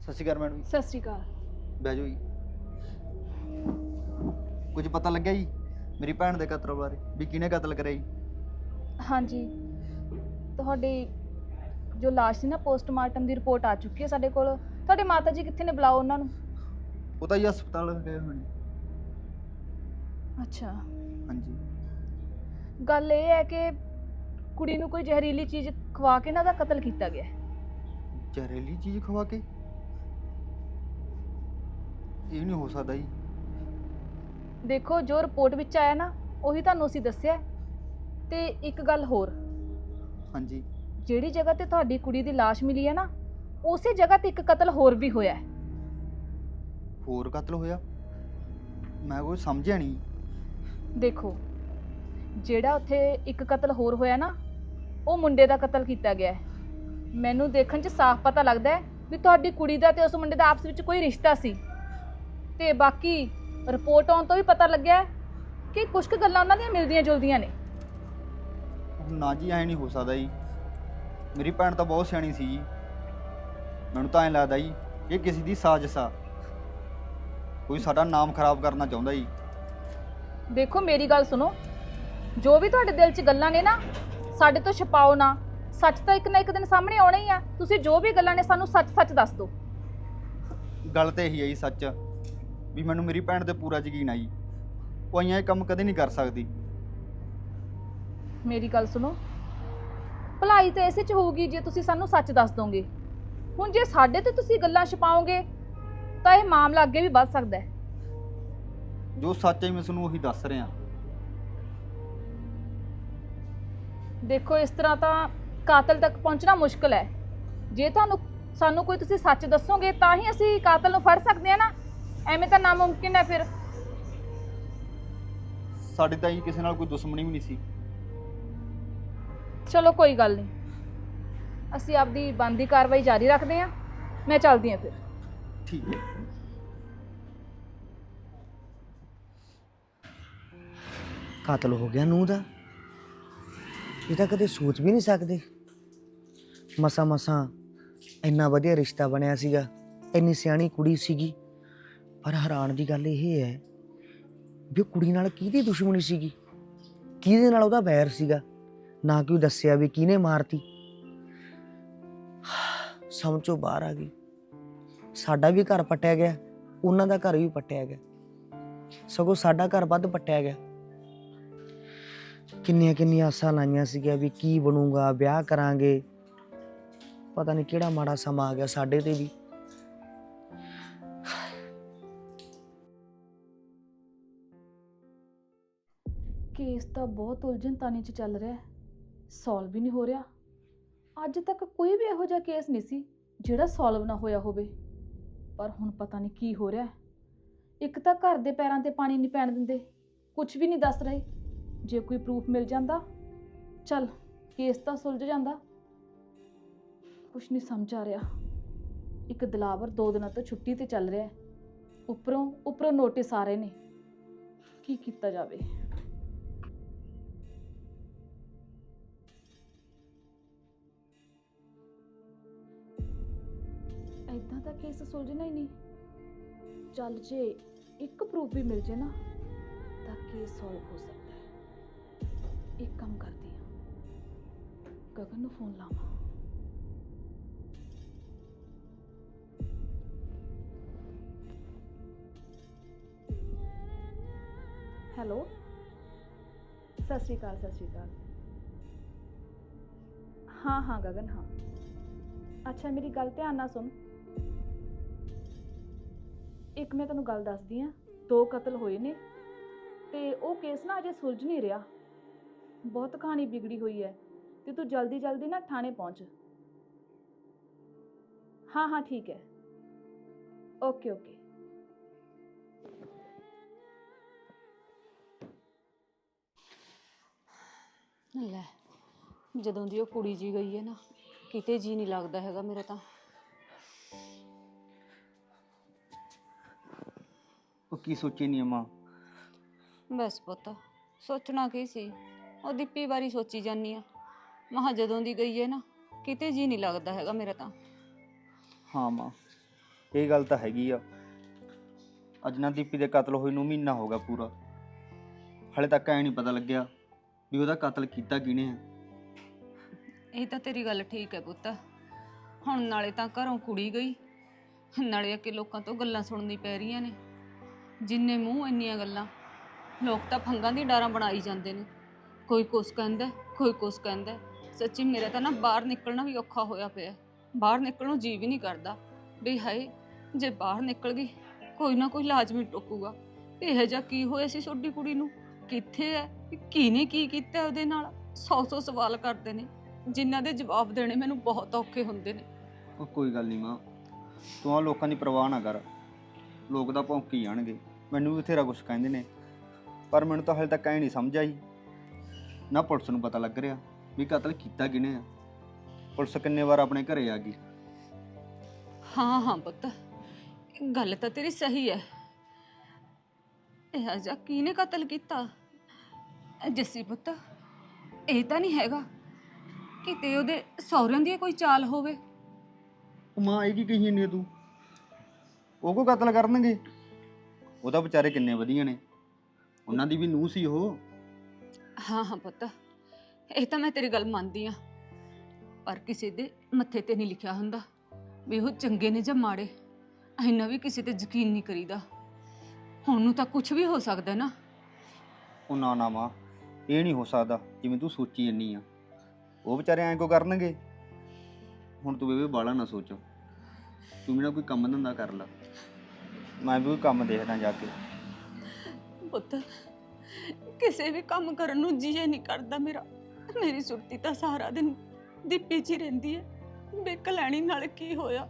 ਸਤਿ ਸ਼੍ਰੀ ਅਕਾਲ ਮੈਡਮ ਸਤਿ ਸ਼੍ਰੀ ਅਕਾਲ। ਬਹਿ ਜਾਓ ਜੀ। ਕੁਝ ਪਤਾ ਲੱਗਿਆ ਜੀ ਮੇਰੀ ਭੈਣ ਦੇ ਕਤਲ ਬਾਰੇ? ਵੀ ਕਿਹਨੇ ਕਤਲ ਕਰਿਆ ਜੀ? ਹਾਂਜੀ। ਤੁਹਾਡੀ ਜੋ ਲਾਸ਼ ਸੀ ਨਾ ਪੋਸਟਮਾਰਟਮ ਦੀ ਰਿਪੋਰਟ ਆ ਚੁੱਕੀ ਹੈ ਸਾਡੇ ਕੋਲ। ਤੁਹਾਡੇ ਮਾਤਾ ਜੀ ਕਿੱਥੇ ਨੇ ਬੁਲਾਓ ਉਹਨਾਂ ਨੂੰ? ਉਹ ਤਾਂ ਜੀ ਹਸਪਤਾਲ ਗਏ ਹੋਏ ਨੇ। ਅੱਛਾ। ਹਾਂਜੀ। ਗੱਲ ਇਹ ਹੈ ਕਿ ਕੁੜੀ ਨੂੰ ਕੋਈ ਜ਼ਹਿਰੀਲੀ ਚੀਜ਼ ਖਵਾ ਕੇ ਨਾ ਦਾ ਕਤਲ ਕੀਤਾ ਗਿਆ ਹੈ। ਜ਼ਹਿਰੀਲੀ ਚੀਜ਼ ਖਵਾ ਕੇ? ਇਹ ਨਹੀਂ ਹੋ ਸਕਦਾ ਜੀ। ਦੇਖੋ ਜੋ ਰਿਪੋਰਟ ਵਿੱਚ ਆਇਆ ਨਾ ਉਹੀ ਤੁਹਾਨੂੰ ਅਸੀਂ ਦੱਸਿਆ ਹੈ। ਤੇ ਇੱਕ ਗੱਲ ਹੋਰ। ਹਾਂਜੀ। ਜਿਹੜੀ ਜਗ੍ਹਾ ਤੇ ਤੁਹਾਡੀ ਕੁੜੀ ਦੀ ਲਾਸ਼ ਮਿਲੀ ਹੈ ਨਾ ਉਸੇ ਜਗ੍ਹਾ ਤੇ ਇੱਕ ਕਤਲ ਹੋਰ ਵੀ ਹੋਇਆ ਹੈ। ਹੋਰ ਕਤਲ ਹੋਇਆ? ਮੈਂ ਕੋਈ ਸਮਝਿਆ ਨਹੀਂ। ਦੇਖੋ ਜਿਹੜਾ ਉੱਥੇ ਇੱਕ ਕਤਲ ਹੋਰ ਹੋਇਆ ਨਾ ਉਹ ਮੁੰਡੇ ਦਾ ਕਤਲ ਕੀਤਾ ਗਿਆ ਹੈ। ਮੈਨੂੰ ਦੇਖਣ 'ਚ ਸਾਫ਼ ਪਤਾ ਲੱਗਦਾ ਹੈ ਵੀ ਤੁਹਾਡੀ ਕੁੜੀ ਦਾ ਤੇ ਉਸ ਮੁੰਡੇ ਦਾ ਆਪਸ ਵਿੱਚ ਕੋਈ ਰਿਸ਼ਤਾ ਸੀ। ਤੇ ਬਾਕੀ ਰਿਪੋਰਟ ਆਉਣ ਤੋਂ ਵੀ ਪਤਾ ਲੱਗਿਆ ਹੈ ਕਿ ਕੁਝ ਕੁ ਗੱਲਾਂ ਉਹਨਾਂ ਦੀਆਂ ਮਿਲਦੀਆਂ ਜੁਲਦੀਆਂ ਨੇ। ਨਾ ਜੀ ਐ ਨਹੀਂ ਹੋ ਸਕਦਾ ਜੀ। ਮੇਰੀ ਭੈਣ ਤਾਂ ਬਹੁਤ ਸਿਆਣੀ ਸੀ ਜੀ। ਮੈਨੂੰ ਤਾਂ ਐਂ ਲੱਗਦਾ ਜੀ ਇਹ ਕਿਸੇ ਦੀ ਸਾਜ਼ਿਸ਼ ਆ। ਕੋਈ ਸਾਡਾ ਨਾਮ ਖਰਾਬ ਕਰਨਾ ਚਾਹੁੰਦਾ ਜੀ। ਦੇਖੋ ਮੇਰੀ ਗੱਲ ਸੁਣੋ। ਜੋ ਵੀ ਤੁਹਾਡੇ ਦਿਲ 'ਚ ਗੱਲਾਂ ਨੇ ਨਾ ਸਾਡੇ ਤੋਂ ਛਪਾਓ ਨਾ। ਸੱਚ ਤਾਂ ਇੱਕ ਨਾ ਇੱਕ ਦਿਨ ਸਾਹਮਣੇ ਆਉਣਾ ਹੀ ਆ। ਤੁਸੀਂ ਜੋ ਵੀ ਗੱਲਾਂ ਨੇ ਸਾਨੂੰ ਸੱਚ-ਸੱਚ ਦੱਸ ਦਿਓ। ਗੱਲ ਤੇ ਇਹੀ ਹੈ ਜੀ ਸੱਚ। ਵੀ ਮੈਨੂੰ ਮੇਰੀ ਭੈਣ ਤੇ ਪੂਰਾ ਯਕੀਨ ਆ ਜੀ। ਉਹ ਆਈਆਂ ਇਹ ਕੰਮ ਕਦੇ ਨਹੀਂ ਕਰ ਸਕਦੀ। ਮੇਰੀ ਗੱਲ ਸੁਣੋ। ਭਲਾਈ ਤਾਂ ਇਸੇ ਚ ਹੋਊਗੀ ਜੇ ਤੁਸੀਂ ਸਾਨੂੰ ਸੱਚ ਦੱਸ ਦੋਗੇ। ਹੁਣ ਜੇ ਸਾਡੇ ਤੇ ਤੁਸੀਂ ਗੱਲਾਂ ਛਪਾਓਗੇ ਤਾਂ ਇਹ ਮਾਮਲਾ ਅੱਗੇ ਵੀ ਵੱਧ ਸਕਦਾ ਹੈ। ਜੋ ਸੱਚ ਹੈ ਮੈਂ ਤੁਹਾਨੂੰ ਉਹੀ ਦੱਸ ਰਿਹਾ। ਦੇਖੋ ਇਸ ਤਰ੍ਹਾਂ ਤਾਂ ਕਾਤਲ ਤੱਕ ਪਹੁੰਚਣਾ ਮੁਸ਼ਕਲ ਹੈ। ਜੇ ਤੁਹਾਨੂੰ ਸਾਨੂੰ ਕੋਈ ਤੁਸੀਂ ਸੱਚ ਦੱਸੋਗੇ ਤਾਂ ਹੀ ਅਸੀਂ ਕਾਤਲ ਨੂੰ ਫੜ ਸਕਦੇ ਹਾਂ ਨਾ। ਐਵੇਂ ਤਾਂ ਨਾਮੁਮਕਿਨ ਹੈ ਫਿਰ। ਸਾਡੇ ਤਾਂ ਜੀ ਕਿਸੇ ਨਾਲ ਕੋਈ ਦੁਸ਼ਮਣੀ ਵੀ ਨਹੀਂ ਸੀ। ਚਲੋ ਕੋਈ ਗੱਲ ਨਹੀਂ। ਅਸੀਂ ਆਪਦੀ ਬੰਦੀ ਕਾਰਵਾਈ ਜਾਰੀ ਰੱਖਦੇ ਹਾਂ। ਮੈਂ ਚੱਲਦੀ ਹਾਂ ਫਿਰ। ਠੀਕ ਹੈ। ਕਾਤਲ ਹੋ ਗਿਆ ਨੂੰਹ ਦਾ। ਇਹ ਤਾਂ ਕਦੇ ਸੋਚ ਵੀ ਨਹੀਂ ਸਕਦੇ। ਮਸਾ ਮਸਾ ਇੰਨਾ ਵਧੀਆ ਰਿਸ਼ਤਾ ਬਣਿਆ ਸੀਗਾ, ਇੰਨੀ ਸਿਆਣੀ ਕੁੜੀ ਸੀਗੀ। ਪਰ ਹੈਰਾਨ ਦੀ ਗੱਲ ਇਹ ਹੈ ਵੀ ਉਹ ਕੁੜੀ ਨਾਲ ਕਿਹਦੀ ਦੁਸ਼ਮਣੀ ਸੀਗੀ, ਕਿਹਦੇ ਨਾਲ ਉਹਦਾ ਵੈਰ ਸੀਗਾ, ਨਾ ਕਿ ਉਹ ਦੱਸਿਆ ਵੀ ਕਿਹਨੇ ਮਾਰਤੀ। ਸਮਝੋ ਬਾਹਰ ਆ ਗਈ। ਸਾਡਾ ਵੀ ਘਰ ਪੱਟਿਆ ਗਿਆ, ਉਹਨਾਂ ਦਾ ਘਰ ਵੀ ਪੱਟਿਆ ਗਿਆ। ਸਗੋਂ ਸਾਡਾ ਘਰ ਵੱਧ ਪੱਟਿਆ ਗਿਆ। ਕਿੰਨੀਆਂ ਕਿੰਨੀਆਂ ਆਸਾਂ ਲਾਈਆਂ ਸੀਗੀਆਂ ਵੀ ਕੀ ਬਣੂਗਾ, ਵਿਆਹ ਕਰਾਂਗੇ। ਪਤਾ ਨਹੀਂ ਕਿਹੜਾ ਮਾੜਾ ਸਮਾਂ ਆ ਗਿਆ ਸਾਡੇ ਤੇ ਵੀ। ਕੇਸ ਤਾਂ ਬਹੁਤ ਉਲਝਣ ਤਾਣੀ ਚ ਚੱਲ ਰਿਹਾ ਹੈ। ਸੋਲਵ ਵੀ ਨਹੀਂ ਹੋ ਰਿਹਾ। ਅੱਜ ਤੱਕ ਕੋਈ ਵੀ ਇਹੋ ਜਿਹਾ ਕੇਸ ਨਹੀਂ ਸੀ ਜਿਹੜਾ ਸੋਲਵ ਨਾ ਹੋਇਆ ਹੋਵੇ। ਪਰ ਹੁਣ ਪਤਾ ਨਹੀਂ ਕੀ ਹੋ ਰਿਹਾ ਹੈ। ਇੱਕ ਤਾਂ ਘਰ ਦੇ ਪੈਰਾਂ ਤੇ ਪਾਣੀ ਨਹੀਂ ਪੈਣ ਦਿੰਦੇ। ਕੁਝ ਵੀ ਨਹੀਂ ਦੱਸ ਰਹੇ। ਜੇ ਕੋਈ ਪ੍ਰੂਫ ਮਿਲ ਜਾਂਦਾ, ਚੱਲ ਕੇਸ ਤਾਂ ਸੁਲਝ ਜਾਂਦਾ। ਕੁਛ ਨਹੀਂ ਸਮਝ ਆ ਰਿਹਾ। ਇੱਕ ਦਲਾਵਰ ਦੋ ਦਿਨਾਂ ਤੋਂ ਛੁੱਟੀ ਤੇ ਚੱਲ ਰਿਹਾ ਹੈ। ਉੱਪਰੋਂ ਉੱਪਰੋਂ ਨੋਟਿਸ ਆ ਰਹੇ ਨੇ। ਕੀ ਕੀਤਾ ਜਾਵੇ? ਐਦਾਂ ਤਾਂ ਕੇਸ ਸੁਲਝਣਾ ਹੀ ਨਹੀਂ। ਚੱਲ ਜੇ ਇੱਕ ਪ੍ਰੂਫ ਵੀ ਮਿਲ ਜੇ ਨਾ, ਤਾਂ ਕੇਸ ਸੋਲਵ ਹੋ ਸਕਦਾ। ਇੱਕ ਕੰਮ ਕਰਦੀ ਹਾਂ। ਗਗਨ ਨੂੰ ਫੋਨ ਲਾਵਾਂ। ਹੈਲੋ? ਸਤਿ ਸ਼੍ਰੀ ਅਕਾਲ, ਸਤਿ ਸ਼੍ਰੀ ਅਕਾਲ। ਹਾਂ ਹਾਂ, ਗਗਨ, ਹਾਂ। ਅੱਛਾ, ਮੇਰੀ ਗੱਲ ਧਿਆਨ ਨਾਲ ਸੁਣ। ਇੱਕ ਮੈਂ ਤੈਨੂੰ ਗੱਲ ਦੱਸਦੀ ਆ ਦੋ ਕਤਲ ਹੋਏ ਨੇ। ਤੇ ਉਹ ਕੇਸ ਨਾ ਅਜੇ ਸੁਲਝ ਨਹੀਂ ਰਿਹਾ। ਬਹੁਤ ਕਹਾਣੀ ਵਿਗੜੀ ਹੋਈ ਹੈ ਤੇ ਤੂੰ ਜਲਦੀ ਜਲਦੀ ਨਾ ਥਾਣੇ ਪਹੁੰਚ। ਹਾਂ ਹਾਂ ਠੀਕ ਹੈ। Okay okay. ਲੈ ਜਦੋਂ ਦੀ ਉਹ ਕੁੜੀ ਜੀ ਗਈ ਹੈ ਨਾ ਕਿਤੇ ਜੀ ਨਹੀਂ ਲੱਗਦਾ ਹੈਗਾ ਮੇਰਾ ਤਾਂ। ਉਹ ਕੀ ਸੋਚੀ ਨਹੀਂ ਮਾਂ ਬਸ ਪੁੱਤ ਸੋਚਣਾ ਕੀ ਸੀ? ਉਹ ਦੀਪੀ ਬਾਰੇ ਸੋਚੀ ਜਾਨੀ ਆ। ਮਹਾ ਜਦੋਂ ਦੀ ਗਈ ਹੈ ਨਾ ਕਿਤੇ ਜੀ ਨਹੀਂ ਲੱਗਦਾ ਹੈਗਾ ਮੇਰਾ ਤਾਂ। ਹਾਂ ਮਾਂ ਇਹ ਗੱਲ ਤਾਂ ਹੈਗੀ ਆ। ਅੱਜ ਨਾ ਦੀਪੀ ਦੇ ਕਤਲ ਹੋਏ ਨੂੰ ਮਹੀਨਾ ਹੋ ਗਿਆ ਪੂਰਾ। ਹਲੇ ਤੱਕ ਐ ਨਹੀਂ ਪਤਾ ਲੱਗਿਆ ਵੀ ਉਹਦਾ ਕਤਲ ਕੀਤਾ ਕਿਹਨੇ ਆ। ਇਹ ਤਾਂ ਤੇਰੀ ਗੱਲ ਠੀਕ ਹੈ ਪੁੱਤ। ਹੁਣ ਨਾਲੇ ਤਾਂ ਘਰੋਂ ਕੁੜੀ ਗਈ। ਨਾਲੇ ਅੱਗੇ ਲੋਕਾਂ ਤੋਂ ਗੱਲਾਂ ਸੁਣਨੀ ਪੈ ਰਹੀਆਂ ਨੇ। ਜਿੰਨੇ ਮੂੰਹ ਇੰਨੀਆਂ ਗੱਲਾਂ ਲੋਕ ਤਾਂ ਫੰਗਾਂ ਦੀ ਡਾਰਾਂ ਬਣਾਈ ਜਾਂਦੇ ਨੇ। ਕੋਈ ਕੁਛ ਕਹਿੰਦਾ ਕੋਈ ਕੁਛ ਕਹਿੰਦਾ ਸੱਚੀ ਮੇਰਾ ਤਾਂ ਨਾ ਬਾਹਰ ਨਿਕਲਣਾ ਵੀ ਔਖਾ ਹੋਇਆ ਪਿਆ ਬਾਹਰ ਨਿਕਲਣ ਨੂੰ ਜੀ ਵੀ ਨਹੀਂ ਕਰਦਾ। ਵੀ ਹਾਏ, ਜੇ ਬਾਹਰ ਨਿਕਲ ਗਈ, ਕੋਈ ਨਾ ਕੋਈ ਲਾਜ਼ਮੀ ਟੋਕੂਗਾ। ਇਹ ਜਿਹਾ ਕੀ ਹੋਇਆ ਸੀ ਛੋਟੀ ਕੁੜੀ ਨੂੰ? ਕਿੱਥੇ ਹੈ? ਕਿਹਨੇ ਕੀ ਕੀਤਾ ਉਹਦੇ ਨਾਲ? ਸੌ ਸੌ ਸਵਾਲ ਕਰਦੇ ਨੇ। ਜਿਨ੍ਹਾਂ ਦੇ ਜਵਾਬ ਦੇਣੇ ਮੈਨੂੰ ਬਹੁਤ ਔਖੇ ਹੁੰਦੇ ਨੇ। ਉਹ ਕੋਈ ਗੱਲ ਨਹੀਂ ਮਾਂ। ਤੂੰ ਆ ਲੋਕਾਂ ਦੀ ਪਰਵਾਹ ਨਾ ਕਰ। ਲੋਕ ਤਾਂ ਭੌਂਕੀ ਜਾਣਗੇ। ਮੈਨੂੰ ਵੀ ਬਥੇਰਾ ਕੁਝ ਕਹਿੰਦੇ ਨੇ। ਪਰ ਮੈਨੂੰ ਤਾਂ ਹਲੇ ਤੱਕ ਐ ਨਹੀਂ ਸਮਝ ਆਈ। ਨਾ ਪੁਲਿਸ ਨੂੰ ਪਤਾ ਲੱਗ ਰਿਹਾ ਵੀ ਕਤਲ ਕੀਤਾ ਕਿਹਨੇ ਆ। ਪੁਲਿਸ ਕਿੰਨੇ ਵਾਰ ਆਪਣੇ ਘਰੇ ਆ ਗਈ? ਹਾਂ ਹਾਂ ਪੁੱਤ। ਗੱਲ ਤਾਂ ਤੇਰੀ ਸਹੀ ਹੈ ਇਹ ਜਾ ਕਿਹਨੇ ਕਤਲ ਕੀਤਾ? ਜੱਸੀ ਪੁੱਤ ਇਹ ਤਾਂ ਨਹੀਂ ਹੈਗਾ ਕਿਤੇ ਉਹਦੇ ਸਹੁਰਿਆਂ ਦੀ ਕੋਈ ਚਾਲ ਹੋਵੇ। ਉਹ ਮਾਂ ਇਹ ਕੀ ਕਹੀ ਜਾਂਦੀ ਆ ਤੂੰ? ਉਹ ਕੋ ਕਤਲ ਕਰਨਗੇ? ਉਹ ਤਾਂ ਵਿਚਾਰੇ ਕਿੰਨੇ ਵਧੀਆ ਨੇ। ਉਹਨਾਂ ਦੀ ਵੀ ਨੂੰਹ ਸੀ ਉਹ। ਹਾਂ ਹਾਂ ਪੁੱਤ। ਇਹ ਤਾਂ ਮੈਂ ਤੇਰੀ ਗੱਲ ਮੰਨਦੀ ਆ ਪਰ ਕਿਸੇ ਦੇ ਮੱਥੇ ਤੇ ਨਹੀਂ ਲਿਖਿਆ ਹੁੰਦਾ ਵੀ ਉਹ ਚੰਗੇ ਨੇ ਜਾਂ ਮਾੜੇ। ਇੰਨਾ ਵੀ ਕਿਸੇ ਤੇ ਯਕੀਨ ਨਹੀਂ ਕਰੀਦਾ। ਹੁਣ ਨੂੰ ਤਾਂ ਕੁਝ ਵੀ ਹੋ ਸਕਦਾ ਨਾ। ਉਹ ਨਾ ਨਾ ਮਾਂ ਇਹ ਨਹੀਂ ਹੋ ਸਕਦਾ ਜਿਵੇਂ ਤੂੰ ਸੋਚੀ ਜੰਨੀ ਆ। ਉਹ ਵਿਚਾਰੇ ਐਂ ਕੋ ਕਰਨਗੇ? ਹੁਣ ਤੂੰ ਬੇਬੇ ਬਾਲਾ ਨਾ ਸੋਚ। ਤੂੰ ਨਾ ਕੋਈ ਕੰਮ ਧੰਦਾ ਕਰ ਲੈ। ਮੈਂ ਵੀ ਕੋਈ ਕੰਮ ਦੇਖਦਾ ਜਾ ਕੇ। ਪੁੱਤ ਕਿਸੇ ਵੀ ਕੰਮ ਕਰਨ ਨੂੰ ਜੀ ਨਹੀਂ ਕਰਦਾ ਮੇਰਾ। ਮੇਰੀ ਸੁਰਤੀ ਤਾਂ ਸਾਰਾ ਦਿਨ ਦੀਪੀ 'ਚ ਹੀ ਰਹਿੰਦੀ ਹੈ। ਬਿੱਕ ਲੈਣੀ ਨਾਲ ਕੀ ਹੋਇਆ?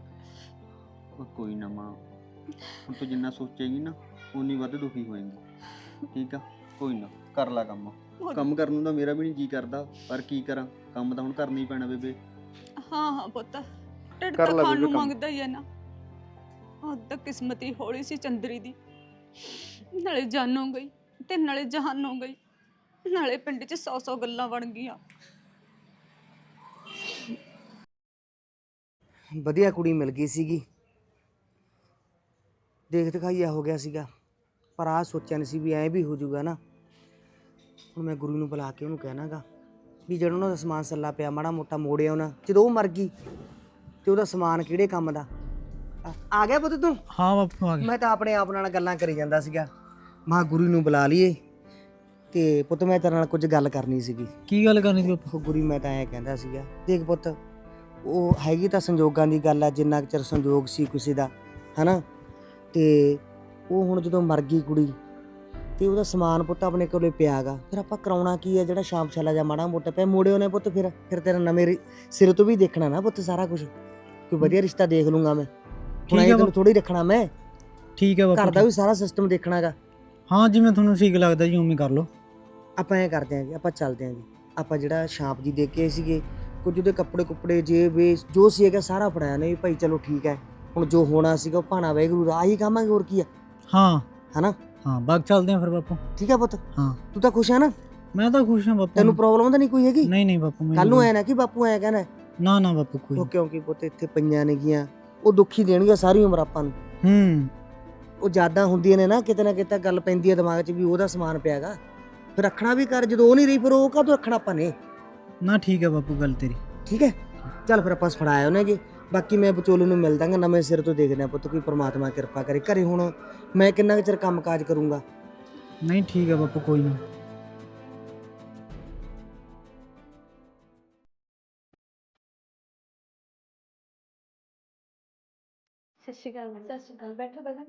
ਉਹ ਕੋਈ ਨਾ ਮਾਂ ਹੁਣ ਤੂੰ ਜਿੰਨਾ ਸੋਚੇਗੀ ਨਾ ਉਨੀ ਵੱਧ ਦੁਖੀ ਹੋਏਗੀ। ਠੀਕ ਆ? ਕੋਈ ਨਾ ਕਰ ਲੈ ਕੰਮ। ਕੰਮ ਕਰਨ ਨੂੰ ਤਾਂ ਮੇਰਾ ਵੀ ਨਹੀਂ ਜੀ ਕਰਦਾ ਪਰ ਕੀ ਕਰਾਂ? ਕੰਮ ਤਾਂ ਹੁਣ ਕਰਨਾ ਹੀ ਪੈਣਾ ਬੇਬੇ। ਹਾਂ ਹਾਂ ਪੁੱਤ। ਢਿੱਡ ਕਰ ਤਾਂ ਲੈ ਖਾਣ ਨੂੰ ਬੀਬੀ ਕੰਮ। ਮੰਗਦਾ ਹੀ ਹੈ ਨਾ। ਉਹ ਤਾਂ ਕਿਸਮਤ ਹੀ ਹੌਲੀ ਸੀ ਚੰਦਰੀ ਦੀ। ਨਾਲੇ ਜਾਨੋਂ ਗਈ। ਤੇ ਨਾਲੇ ਜਹਾਨੋਂ ਗਈ। ਨਾਲੇ ਪਿੰਡ 'ਚ ਸੌ ਸੌ ਗੱਲਾਂ ਬਣ ਗਈਆਂ। ਵਧੀਆ ਕੁੜੀ ਮਿਲ ਗਈ ਸੀਗੀ। ਦੇਖ ਦਿਖਾਈਆ ਹੋ ਗਿਆ ਸੀਗਾ। ਪਰ ਆ ਸੋਚਿਆ ਨਹੀਂ ਸੀ ਵੀ ਐਂ ਵੀ ਹੋ ਜਾਊਗਾ ਨਾ। ਹੁਣ ਮੈਂ ਗੁਰੂ ਨੂੰ ਬੁਲਾ ਕੇ ਉਹਨੂੰ ਕਹਿਣਾਗਾ ਵੀ ਜਿਹੜਾ ਉਹਨਾਂ ਦਾ ਸਮਾਨ ਸੱਲਾ ਪਿਆ ਮਾੜਾ ਮੋਟਾ ਮੋੜਿਆ ਉਹਨਾਂ ਜਦੋਂ ਉਹ ਮਰ ਗਈ ਤੇ ਉਹਦਾ ਸਮਾਨ ਕਿਹੜੇ ਕੰਮ ਦਾ? ਆ- ਆ ਗਿਆ ਪੁੱਤ ਤੂੰ? ਹਾਂ ਬਾਪੂ ਆ ਗਿਆ। ਮੈਂ ਤਾਂ ਆਪਣੇ ਆਪ ਨਾਲ ਗੱਲਾਂ ਕਰੀ ਜਾਂਦਾ ਸੀਗਾ। ਮਾਂ ਗੁਰੂ ਨੂੰ ਬੁਲਾ ਲਈਏ ਤੇ ਪੁੱਤ ਮੈਂ ਤੇਰੇ ਨਾਲ ਕੁਝ ਗੱਲ ਕਰਨੀ ਸੀਗੀ। ਕੀ ਗੱਲ ਕਰਨੀ ਸੀ ਉਹ ਗੁਰੀ ਮੈਂ ਤਾਂ ਐਂ ਕਹਿੰਦਾ ਸੀਗਾ ਦੇਖ ਪੁੱਤ ਉਹ ਹੈਗੀ ਤਾਂ ਸੰਜੋਗਾਂ ਦੀ ਗੱਲ ਆ ਜਿੰਨਾ ਚਿਰ ਸੰਜੋਗ ਸੀ ਕਿਸੇ ਦਾ ਹਨਾ? ਤੇ ਉਹ ਹੁਣ ਜਦੋਂ ਮਰ ਗਈ ਕੁੜੀ ਤੇ ਉਹਦਾ ਸਮਾਨ ਪੁੱਤ ਆਪਣੇ ਕੋਲੇ ਪਿਆਗਾ ਫਿਰ ਆਪਾਂ ਕਰਾਉਣਾ ਕੀ ਹੈ ਜਿਹੜਾ ਸ਼ਾਮ ਛਾਲਾ ਜਾਂ ਮਾੜਾ ਮੋਟਾ ਪਿਆ ਮੋੜੇ ਉਹਨੇ ਪੁੱਤ ਫਿਰ ਫਿਰ ਤੇਰਾ ਨਵੇਂ ਸਿਰ ਤੋਂ ਵੀ ਦੇਖਣਾ ਨਾ ਪੁੱਤ ਸਾਰਾ ਕੁਝ ਕੋਈ ਵਧੀਆ ਰਿਸ਼ਤਾ ਦੇਖ ਲੂੰਗਾ ਮੈਂ। ਹੁਣ ਠੀਕ ਐਂ ਹੈ ਤੈਨੂੰ ਬਾਪੂ ਥੋੜੀ ਰੱਖਣਾ ਮੈਂ। ਠੀਕ ਹੈ ਘਰ ਬਾਪੂ ਦਾ ਵੀ ਸਾਰਾ ਸਿਸਟਮ ਦੇਖਣਾਗਾ ਹਾਂ ਜਿਵੇਂ ਤੁਹਾਨੂੰ ਠੀਕ ਲੱਗਦਾ ਜੀ ਉਵੇਂ ਕਰ ਲਓ। ਆਪਾਂ ਐਂ ਕਰਦੇ ਆਂ ਜੀ ਆਪਾਂ ਚੱਲਦੇ ਆਂ ਜੀ। ਆਪਾਂ ਜਿਹੜਾ ਸ਼ਾਂਪ ਜੀ ਦੇ ਕੇ ਸੀਗੇ ਕੁਝ ਉਹਦੇ ਕੱਪੜੇ ਕੁੱਪੜੇ ਜੇ ਵੇ ਜੋ ਸੀ ਹੈਗਾ ਸਾਰਾ ਫੜਾਇਆ ਨੇ ਵੀ ਭਾਈ ਚਲੋ ਠੀਕ ਹੈ ਹੁਣ ਜੋ ਹੋਣਾ ਸੀਗਾ ਉਹ ਭਾਣਾ ਵੈਗਰੂ ਦਾ ਆਹੀ ਕੰਮ ਹੈ ਹੋਰ ਕੀ ਆ ਹਾਂ। ਹਨਾ? ਹਾਂ ਬਾਗ ਚੱਲਦੇ ਆ ਫਿਰ ਬਾਪੂ। ਠੀਕ ਹੈ ਪੁੱਤ? ਹਾਂ। ਤੂੰ ਤਾਂ ਖੁਸ਼ ਹੈ ਨਾ? ਮੈਂ ਤਾਂ ਖੁਸ਼ ਹਾਂ ਬਾਪੂ। ਤੈਨੂੰ ਪ੍ਰੋਬਲਮ ਤਾਂ ਨਹੀਂ ਕੋਈ ਹੈਗੀ? ਨਹੀਂ ਨਹੀਂ ਬਾਪੂ ਮੈਨੂੰ ਕੱਲ ਨੂੰ ਐ ਨਾ ਕਿ ਬਾਪੂ ਐ ਕਹਿੰਦਾ ਨਾ ਨਾ ਬਾਪੂ ਕੋਈ ਉਹ ਕਿਉਂਕਿ ਪੁੱਤ ਇੱਥੇ ਪਈਆਂ ਨੇਗੀਆਂ ਉਹ ਦੁੱਖੀ ਦੇਣਗੀਆਂ ਸਾਰੀ ਉਮਰ ਆਪਾਂ ਨੂੰ। ਹੂੰ। ਉਹ ਯਾਦਾਂ ਹੁੰਦੀਆਂ ਨੇ ਨਾ ਕਿਤੇ ਨਾ ਕਿਤੇ ਗੱਲ ਪੈਂਦੀ ਹੈ ਦਿਮਾਗ 'ਚ ਵੀ ਉਹਦਾ ਸਮਾਨ ਪਿਆਗਾ। ਫਿਰ ਰੱਖਣਾ ਵੀ ਕਰ ਜਦੋਂ ਉਹ ਨਹੀਂ ਰਹੀ ਫਿਰ ਉਹ ਕਾਹਦੋਂ ਰੱਖਣਾ ਆਪਾਂ ਨੇ? ਨਾ ਠੀਕ ਹੈ ਬਾਪੂ ਗੱਲ ਤੇਰੀ। ਠੀਕ ਹੈ? ਚੱਲ ਫਿਰ ਆਪਾਂ ਫੜਾਇਆ ਉਹਨੇ ਜੀ ਬਾਕੀ ਮੈਂ ਵਿਚੋਲੇ ਨੂੰ ਮਿਲ ਦਾਂਗਾ ਨਵੇਂ ਸਿਰ ਤੋਂ ਦੇਖਦੇ ਆ ਪੁੱਤ ਕੋਈ ਪ੍ਰਮਾਤਮਾ ਕਿਰਪਾ ਕਰੇ। ਘਰੇ ਹੁਣ ਮੈਂ ਕਿੰਨਾ ਕੁ ਚਿਰ ਕੰਮ ਕਾਜ ਕਰੂੰਗਾ? ਨਹੀਂ ਠੀਕ ਹੈ ਬਾਪੂ ਕੋਈ ਨਾ ਸਤਿ ਸ਼੍ਰੀ ਅਕਾਲ ਸਤਿ ਸ਼੍ਰੀ ਅਕਾਲ ਬੈਠੋ ਬੈਠੋ।